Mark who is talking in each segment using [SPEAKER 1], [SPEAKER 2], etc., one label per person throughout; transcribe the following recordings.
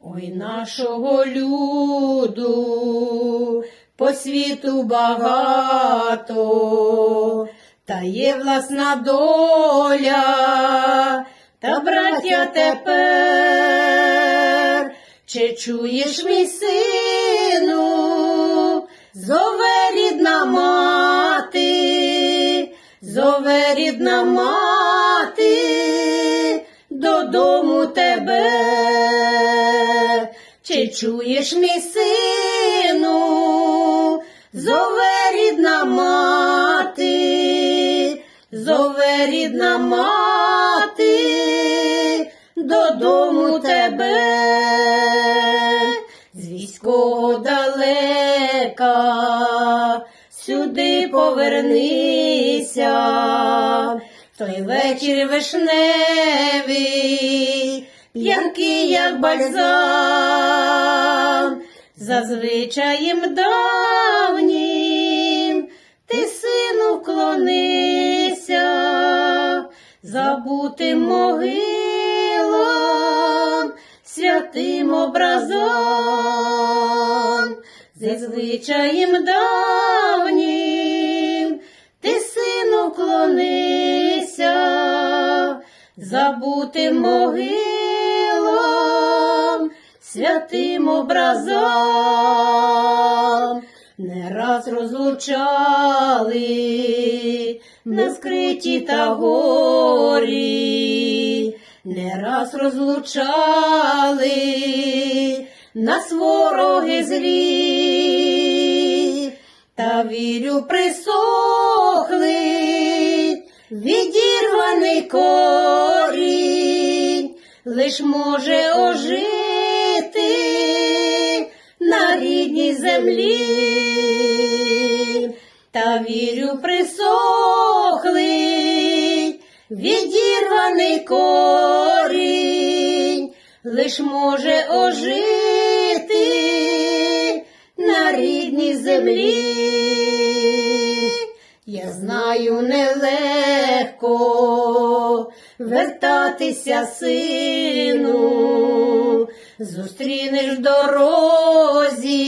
[SPEAKER 1] Ой, нашого люду по світу багато, та є власна доля, та браття тепер, чи чуєш мій сину, зове рідна мати, зове рідна мати, додому тебе. Чи чуєш мій сину, зове рідна мати, зове рідна мати, додому тебе, з військового далека, сюди повернися, той вечір вишневий, п'янкий, як бальзам, за звичаєм давнім, ти сину вклонися, забутим могилам, святим образом, за звичаєм давнім, ти сину вклонися, забутим могилам, святим образом, не раз розлучали на скриті та горі, не раз розлучали нас вороги злі, та вірю присохли відірваний корінь, лиш може ожити землі, та вірю присохли відірваний корінь, лиш може ожити на рідній землі. Я знаю нелегко вертатися, сину, зустрінеш в дорозі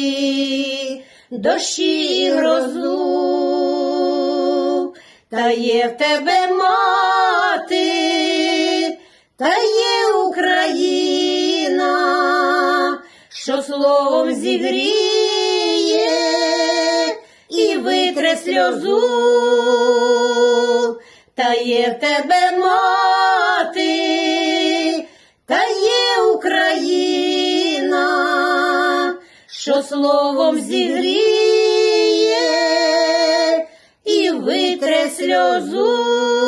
[SPEAKER 1] дощі і грозу, та є в тебе мати, та є Україна, що словом зігріє і витре сльозу, та є в тебе мати, та є Україна, що словом зігріє і витре сльозу.